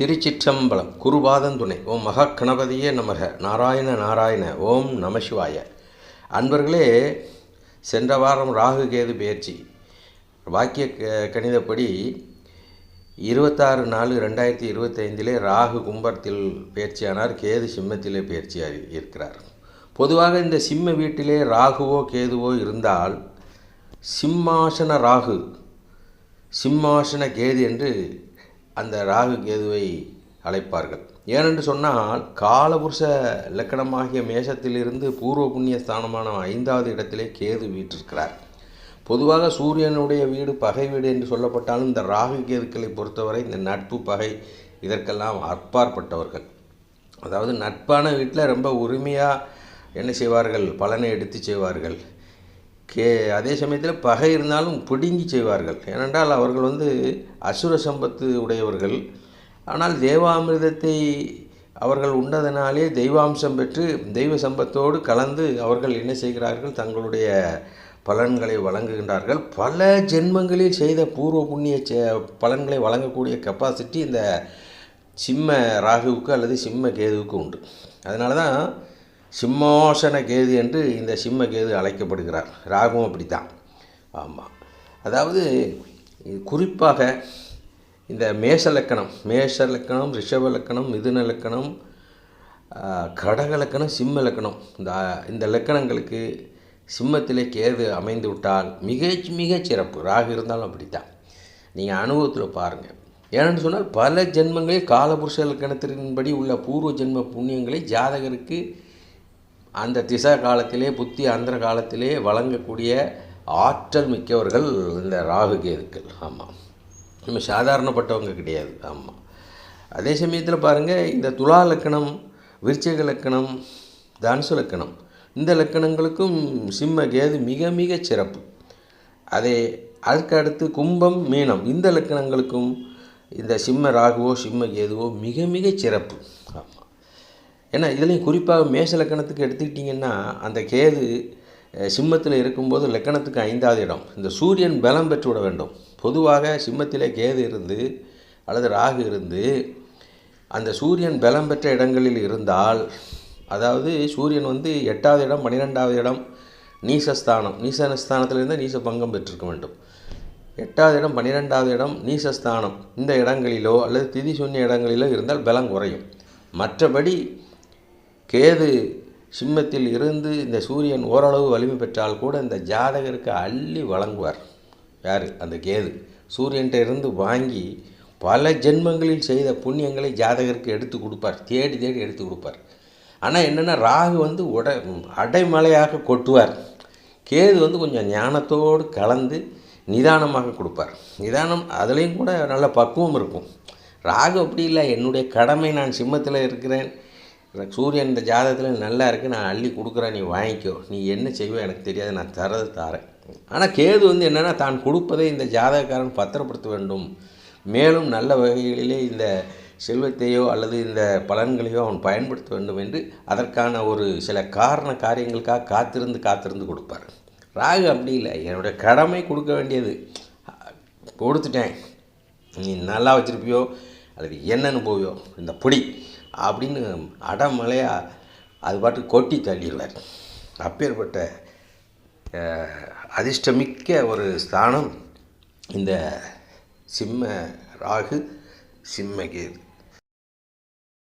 திருச்சிற்றம்பலம் குருபாதந்துணை ஓம் மகா கணபதியே நமக நாராயண நாராயண ஓம் நமசிவாய அன்பர்களே சென்ற வாரம் ராகு கேது பயிற்சி வாக்கிய க- கணிதப்படி இருபத்தாறு நாலு ரெண்டாயிரத்தி இருபத்தைந்திலே ராகு கும்பத்தில் பயிற்சியானார் கேது சிம்மத்திலே பயிற்சியாகி இருக்கிறார். பொதுவாக இந்த சிம்ம வீட்டிலே ராகுவோ கேதுவோ இருந்தால் சிம்மாசன ராகு சிம்மாசன கேது என்று அந்த ராகு கேதுவை அழைப்பார்கள். ஏனென்று சொன்னால் காலபுருஷ இலக்கணமாகிய மேஷத்திலிருந்து பூர்வ புண்ணிய ஸ்தானமான ஐந்தாவது இடத்திலே கேது வீற்றிருக்கிறார். பொதுவாக சூரியனுடைய வீடு பகை வீடு என்று சொல்லப்பட்டாலும் இந்த ராகு கேதுக்களை பொறுத்தவரை இந்த நட்பு பகை இதற்கெல்லாம் அற்பாற்பட்டவர்கள். அதாவது நட்பான வீட்டில் ரொம்ப உரிமையாக என்ன செய்வார்கள்? பலனை எடுத்து செய்வார்கள். கே அதே சமயத்தில் பகை இருந்தாலும் பிடுங்கி செய்வார்கள். ஏனென்றால் அவர்கள் வந்து அசுர சம்பத்து உடையவர்கள். ஆனால் தேவாமிர்தத்தை அவர்கள் உண்டதனாலே தெய்வாம்சம் பெற்று தெய்வ சம்பத்தோடு கலந்து அவர்கள் என்ன செய்கிறார்கள்? தங்களுடைய பலன்களை வழங்குகின்றார்கள். பல ஜென்மங்களில் செய்த பூர்வ புண்ணிய செ- பலன்களை வழங்கக்கூடிய கெப்பாசிட்டி இந்த சிம்ம ராகுவுக்கு அல்லது சிம்ம கேதுவுக்கு உண்டு. அதனால தான் சிம்மாசன கேது என்று இந்த சிம்ம கேது அழைக்கப்படுகிறார். ராகுவும் அப்படித்தான். ஆமாம் அதாவது குறிப்பாக இந்த மேஷ லக்கணம் மேஷ லக்கணம் ரிஷப லக்கணம் மிதுன லக்கணம் கடக லக்கணம் சிம்ம லக்கணம். இந்த இந்த லக்கணங்களுக்கு சிம்மத்திலே கேது அமைந்து விட்டால் மிக மிக சிறப்பு. ராகு இருந்தாலும் அப்படித்தான். நீங்கள் அனுபவத்தில் பாருங்கள் ஏன்னு சொன்னால் பல ஜென்மங்களில் காலபுருஷ லக்கணத்தின்படி உள்ள பூர்வ ஜென்ம புண்ணியங்களை ஜாதகருக்கு அந்த திசா காலத்திலே புத்தி அந்தர காலத்திலே வழங்கக்கூடிய ஆற்றல் மிக்கவர்கள் இந்த ராகு கேதுக்கள். ஆமாம் நம்ம சாதாரணப்பட்டவங்க கிடையாது. ஆமாம் அதே சமயத்தில் பாருங்கள் இந்த துலா லக்கணம் விருச்சக லக்கணம் தனுசு லக்கணம் இந்த லக்கணங்களுக்கும் சிம்ம கேது மிக மிக சிறப்பு. அதே அதுக்கு அடுத்து கும்பம் மீனம் இந்த லக்கணங்களுக்கும் இந்த சிம்ம ராகுவோ சிம்ம கேதுவோ மிக மிக சிறப்பு. ஏன்னா இதுலேயும் குறிப்பாக மேஷ லக்கணத்துக்கு எடுத்துக்கிட்டிங்கன்னா அந்த கேது சிம்மத்தில் இருக்கும்போது லக்கணத்துக்கு ஐந்தாவது இடம். இந்த சூரியன் பலம் பெற்று விட வேண்டும். பொதுவாக சிம்மத்திலே கேது இருந்து அல்லது ராகு இருந்து அந்த சூரியன் பலம் பெற்ற இடங்களில் இருந்தால் அதாவது சூரியன் வந்து எட்டாவது இடம் பன்னிரெண்டாவது இடம் நீசஸ்தானம். நீசஸ்தானத்திலிருந்து நீச பங்கம் பெற்றிருக்க வேண்டும். எட்டாவது இடம் பன்னிரெண்டாவது இடம் நீசஸ்தானம். இந்த இடங்களிலோ அல்லது திதி சொன்னிய இடங்களிலோ இருந்தால் பலம் குறையும். மற்றபடி கேது சிம்மத்தில் இருந்து இந்த சூரியன் ஓரளவு வலிமை பெற்றால் கூட இந்த ஜாதகருக்கு அள்ளி வழங்குவார். யார்? அந்த கேது. சூரியன்கிட்ட இருந்து வாங்கி பல ஜென்மங்களில் செய்த புண்ணியங்களை ஜாதகருக்கு எடுத்து கொடுப்பார். தேடி தேடி எடுத்து கொடுப்பார். ஆனால் என்னென்னா ராகு வந்து உட அடைமலையாக கொட்டுவார். கேது வந்து கொஞ்சம் ஞானத்தோடு கலந்து நிதானமாக கொடுப்பார். நிதானம் அதுலேயும் கூட நல்ல பக்குவம் இருக்கும். ராகு அப்படி இல்லை. என்னுடைய கடமை நான் சிம்மத்தில் இருக்கிறேன். எனக்கு சூரியன் இந்த ஜாதகத்தில் நல்லா இருக்குது நான் அள்ளி கொடுக்குறேன் நீ வாங்கிக்கோ. நீ என்ன செய்வோ எனக்கு தெரியாது நான் தரது தாரேன். ஆனால் கேது வந்து என்னென்னா தான் கொடுப்பதை இந்த ஜாதகக்காரன் பத்திரப்படுத்த வேண்டும். மேலும் நல்ல வகைகளிலே இந்த செல்வத்தையோ அல்லது இந்த பலன்களையோ அவன் பயன்படுத்த வேண்டும் என்று அதற்கான ஒரு சில காரண காரியங்களுக்காக காத்திருந்து காத்திருந்து கொடுப்பார். ராகு அப்படி இல்லை என்னுடைய கடமை கொடுக்க வேண்டியது. கொடுத்துட்டேன். நீ நல்லா வச்சுருப்பியோ அல்லது என்னன்னு போவியோ இந்த பொடி. அப்படின்னு அடமலையாக அது பாட்டு கொட்டி தள்ளிடுவார் அப்பேற்பட்ட அதிர்ஷ்டமிக்க ஒரு ஸ்தானம் இந்த சிம்ம ராகு சிம்மகேது.